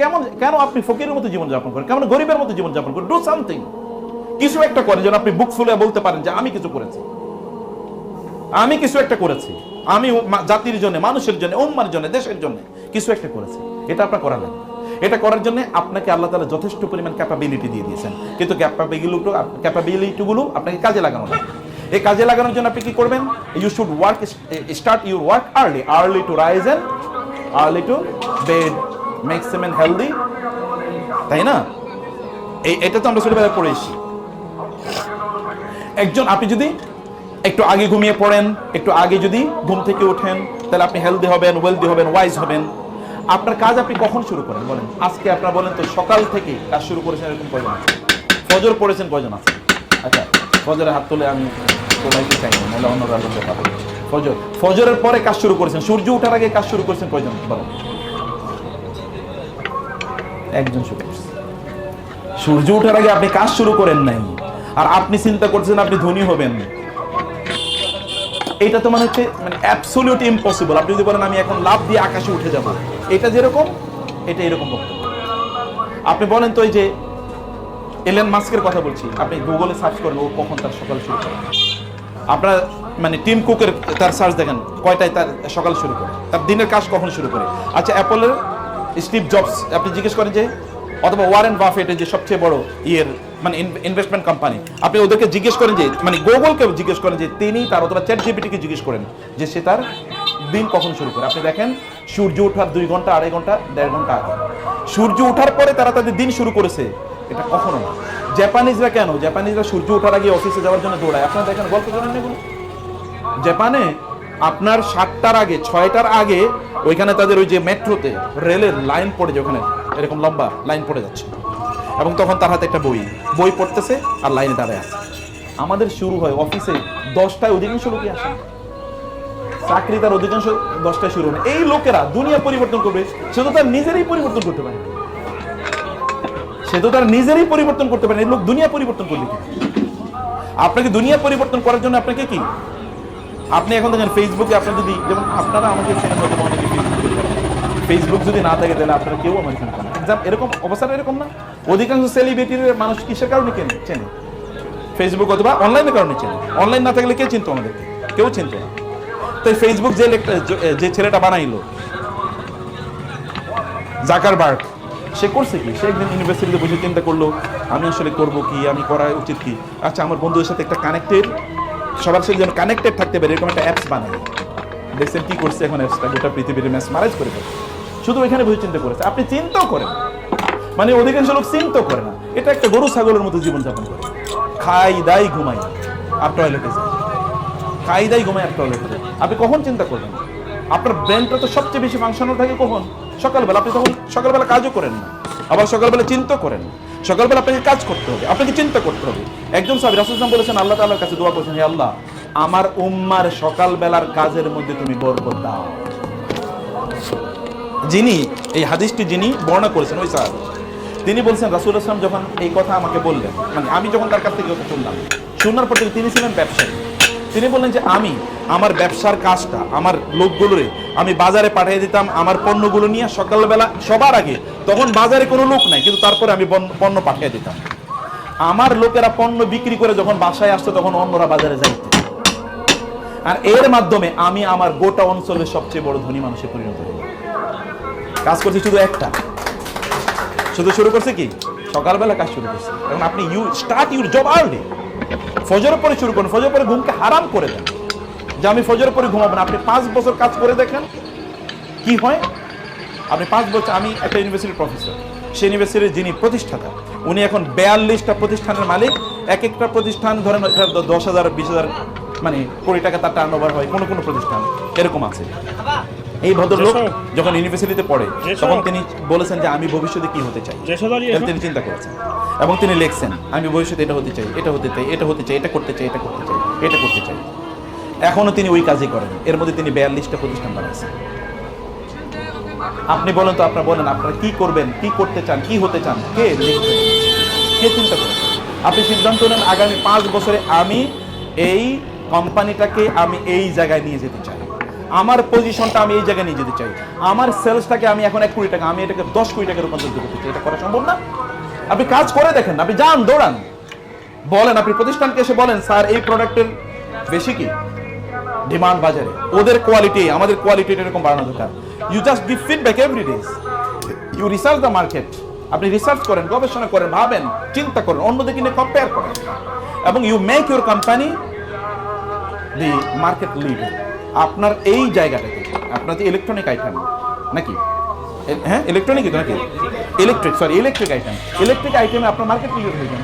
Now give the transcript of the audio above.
কেমন, কেন আপনি ফকিরের মতো জীবনযাপন করেন? কেমন গরিবের মতো জীবনযাপন করেন? ডু সামথিং কিছু একটা করেন, যেন আপনি বুক ফুলে বলতে পারেন যে, আমি কিছু করেছি। আমি কিছু একটা করেছি। আমি জাতির জন্য, মানুষের জন্য, উম্মার জন্য, দেশের জন্য কিছু একটা করেছি। এটা আপনার করা লাগবে এটা করার জন্য আপনাকে আল্লাহ তালা যথেষ্ট পরিমাণ ক্যাপাবিলিটি দিয়ে দিয়েছেন। কিন্তু ক্যাপাবিলিটি ক্যাপাবিলিটিগুলো আপনাকে কাজে লাগানো লাগবে এই কাজে লাগানোর জন্য আপনি কি করবেন? You should work start your work early early to rise and early to bed makes him healthy তাই না? এই, এটা তো আমরা ছোটবেলায় পড়ে এসেছি একজন, আপনি যদি একটু আগে ঘুমিয়ে পড়েন, একটু আগে যদি ঘুম থেকে ওঠেন, তাহলে আপনি হেলদি হবেন ওয়েলদি হবেন ওয়াইজ হবেন। আপনার কাজ আপনি কখন শুরু করেন, বলেন? আজকে আপনারা বলেন তো, সকাল থেকে কাজ শুরু করেছেন এরকম কয়জন আছে? ফজর পড়েছেন কয়জন আছে? আচ্ছা ফজরের হাত তুলে আমি চাই না নাহলে লোকের ফজর, ফজরের পরে কাজ শুরু করেছেন, সূর্য ওঠার আগে কাজ শুরু করেছেন কয়জন? বলেন। একজন শুরু করছে সূর্য ওঠার আগে আপনি কাজ শুরু করেন নাই। আর আপনি চিন্তা করছেন আপনি ধনী হবেন। এটা তো মানে হচ্ছে মানে অ্যাবসলিউট ইম্পসিবল আপনি যদি বলেন আমি এখন লাভ দিয়ে আকাশে উঠে যাব, এটা যেরকম, এটা এরকম বক্তব্য। আপনি বলেন তো এই যে এলেন মাস্কের কথা বলছি, আপনি গুগলে সার্চ করেন, ও কখন তার সকাল শুরু করে। আপনার মানে টিম কুকের তার সার্চ দেখেন, কয়টায় তার সকাল শুরু করে, তার দিনের কাজ কখন শুরু করে। আচ্ছা অ্যাপলের স্টিভ জবস আপনি জিজ্ঞেস করেন যে, অথবা ওয়ারেন বাফেটের যে সবচেয়ে বড় ইয়ের মানে ইনভেস্টমেন্ট কোম্পানি আপনি ওদেরকে জিজ্ঞেস করেন যে মানে গুগলকে জিজ্ঞেস করেন যে, তিনি তার অথবা চ্যাট জিপিটিকে জিজ্ঞেস করেন যে, সে তার দিন কখন শুরু করে। আপনি দেখেন, সূর্য ওঠার দুই ঘণ্টা, আড়াই ঘণ্টা, দেড় ঘণ্টা আগে। সূর্য ওঠার পরে তারা তাদের দিন শুরু করেছে। এটা কখনো না। জাপানিজরা কেন? জাপানিজরা সূর্য ওঠার আগে অফিসে যাওয়ার জন্য দৌড়ায়। আপনারা দেখেন, গল্প করেন না এগুলো? জাপানে আপনার সাতটার আগে, ছয়টার আগে ওইখানে তাদের ওই যে মেট্রোতে রেলের লাইন পড়ে যায় ওখানে, এরকম লম্বা লাইন পড়ে যাচ্ছে। এবং তখন তার হাতে একটা বই বই পড়তেছে আর লাইনে দাঁড়ায় আছে। আমাদের শুরু হয় অফিসে দশটায় অধিকাংশ লোকই আসে। চাকরি তার অধিকাংশ দশটায় শুরু হয় এই লোকেরা দুনিয়া পরিবর্তন করবে, সে তো তার নিজেরই পরিবর্তন করতে পারে। সে তো তার নিজেরই পরিবর্তন করতে পারে এই লোক দুনিয়া পরিবর্তন করবে আপনাকে দুনিয়া পরিবর্তন করার জন্য আপনাকে কি আপনি এখন দেখেন ফেসবুকে আপনার যদি, যেমন আপনারা আমাকে চেনেন, হয়তো অনেকে ফেসবুকে যদি না থাকে, তাহলে আপনারা কেউ আমার চিনতেন এক্সাম এরকম অবস্থাটা এরকম না। অধিকাংশ সেলিব্রিটির মানুষ কিসের কারণে কেন? চেনে। ফেসবুক অথবা অনলাইনের কারণে চেনে। অনলাইন না থাকলে কে চিনতো আমাদেরকে কেউ চিনতো না। তাই ফেসবুক যে যে ছেলেটা বানাইলো, জাকারবার্গ, সে করছে কি? সে একদিন ইউনিভার্সিটিতে বসে চিন্তা করল, আমি আসলে করব কি? আমি করা উচিত কি? আচ্ছা আমার বন্ধুদের সাথে একটা কানেক্টেড সবার সাথে যেন কানেক্টেড থাকতে পারে, এরকম একটা অ্যাপস বানাই। দেখছেন কি করছে এখন অ্যাপসটা গোটা পৃথিবীর ম্যাচ মারাজ করে ফেলছে। শুধু ওইখানে বসে চিন্তা করেছে। আপনি চিন্তাও করেন মানে অধিকাংশ লোক চিন্তাও করে না। এটা একটা গরু ছাগলের মতো জীবনযাপন করে। খাই, দাই, ঘুমাই। আর টয়লেটে যায় খাই, দাই, ঘুমাই, আর টয়লেটে যায় আপনি কখন চিন্তা করবেন? আপনার ব্রেনটা তো সবচেয়ে বেশি ফাংশনাল থাকে কখন? সকালবেলা। আপনি তখন সকালবেলা কাজও করেন না। আবার সকালবেলা চিন্তা করেন সকালবেলা আপনাকে কাজ করতে হবে, আপনাকে চিন্তা করতে হবে। একজন সাহেব রাসুলাম বলেছেন আল্লাহ তাআলার কাছে দোয়া করেছেন, হে আল্লাহ, আমার উম্মার সকালবেলার কাজের মধ্যে তুমি বরকত দাও। যিনি, এই হাদিসটি যিনি বর্ণনা করেছেন, ওই সাহেব, তিনি বলছেন, রাসুল আসলাম যখন এই কথা আমাকে বললেন মানে আমি যখন তার কাছ থেকে শুনলাম, শোনার পর তিনি ছিলেন ব্যবসায়ী। তিনি বললেন যে আমি আমার ব্যবসার কাজটা, আমার লোকগুলোরে আমি বাজারে পাঠিয়ে দিতাম, আমার পণ্যগুলো নিয়ে সকালবেলা সবার আগে। তখন বাজারে কোনো লোক নাই, কিন্তু তারপরে আমি পণ্য পাঠিয়ে দিতাম। আমার লোকেরা পণ্য বিক্রি করে যখন বাসায় আসতো, তখন অন্যরা বাজারে যাইতো। আর এর মাধ্যমে আমি আমার গোটা অঞ্চলের সবচেয়ে বড় ধনী মানুষে পরিণত হই। কাজ করছি শুধু একটা। শুধু শুরু করছে কি? সকালবেলা কাজ শুরু করছে। এখন আপনি you start your job early ফজরের পরে শুরু করুন, ফজরের পরে ঘুমকে হারাম করে দেন। যে আমি ফজরের পরে ঘুমাবো না, আপনি পাঁচ বছর কাজ করে দেখেন, কি হয়? আপনি পাঁচ বছর, আমি একটা ইউনিভার্সিটির প্রফেসর সেই ইউনিভার্সিটির যিনি প্রতিষ্ঠাতা, উনি এখন বেয়াল্লিশটা প্রতিষ্ঠানের মালিক, এক একটা প্রতিষ্ঠান ধরেন দশ হাজার, বিশ হাজার মানে কোটি টাকা তার টার্ন হয়, কোনো কোনো প্রতিষ্ঠান, এরকম আছে। এই ভদ্রলোক যখন ইউনিভার্সিটিতে পড়ে তখন তিনি বলেছেন যে আমি ভবিষ্যতে কি হতে চাই? তিনি চিন্তা করেছেন। এবং তিনি লিখছেন আমি ভবিষ্যতে এটা হতে চাই এটা হতে চাই এটা হতে চাই এটা করতে চাই এটা করতে চাই এটা করতে চাই। এখনও তিনি ওই কাজই করেন। এর মধ্যে তিনি বিয়াল্লিশটা প্রতিষ্ঠান বানাইছেন আপনি বলেন তো আপনারা বলেন আপনারা কি করবেন কি করতে চান কি হতে চান কে লিখবেন? কে চিন্তা করেন? আপনি সিদ্ধান্ত নেন আগামী পাঁচ বছরে আমি এই কোম্পানিটাকে আমি এই জায়গায় নিয়ে যেতে চাই। আমার পজিশনটা আমি এই জায়গায় নিয়ে যেতে চাই। আমার সেলসটাকে আমি এখন এক কোটি টাকা, আমি এটাকে দশ কোটি টাকা রূপান্তরিত করতে চাই। এটা করা সম্ভব না? আপনি কাজ করে দেখেন, আপনি যান, দৌড়ান। বলেন, আপনি প্রতিষ্ঠানকে এসে বলেন, স্যার, এই প্রোডাক্টের বেশি কি? ডিমান্ড বাজারে। ওদের কোয়ালিটি আমাদের কোয়ালিটি এরকম বাড়ানো দরকার। You just give feedback every days you research the market আপনি রিসার্চ করেন, গবেষণা করেন, ভাবেন, চিন্তা করেন অন্যদিকে নিয়ে কম্পেয়ার করেন। এবং you make your company the market leader আপনার এই জায়গাটাতে। আপনার যে ইলেকট্রনিক আইটেম নাকি? হ্যাঁ ইলেকট্রনিক নাকি? Electric sorry electric item electric আইটেমে আপনার মার্কেট লিডার হয়ে যান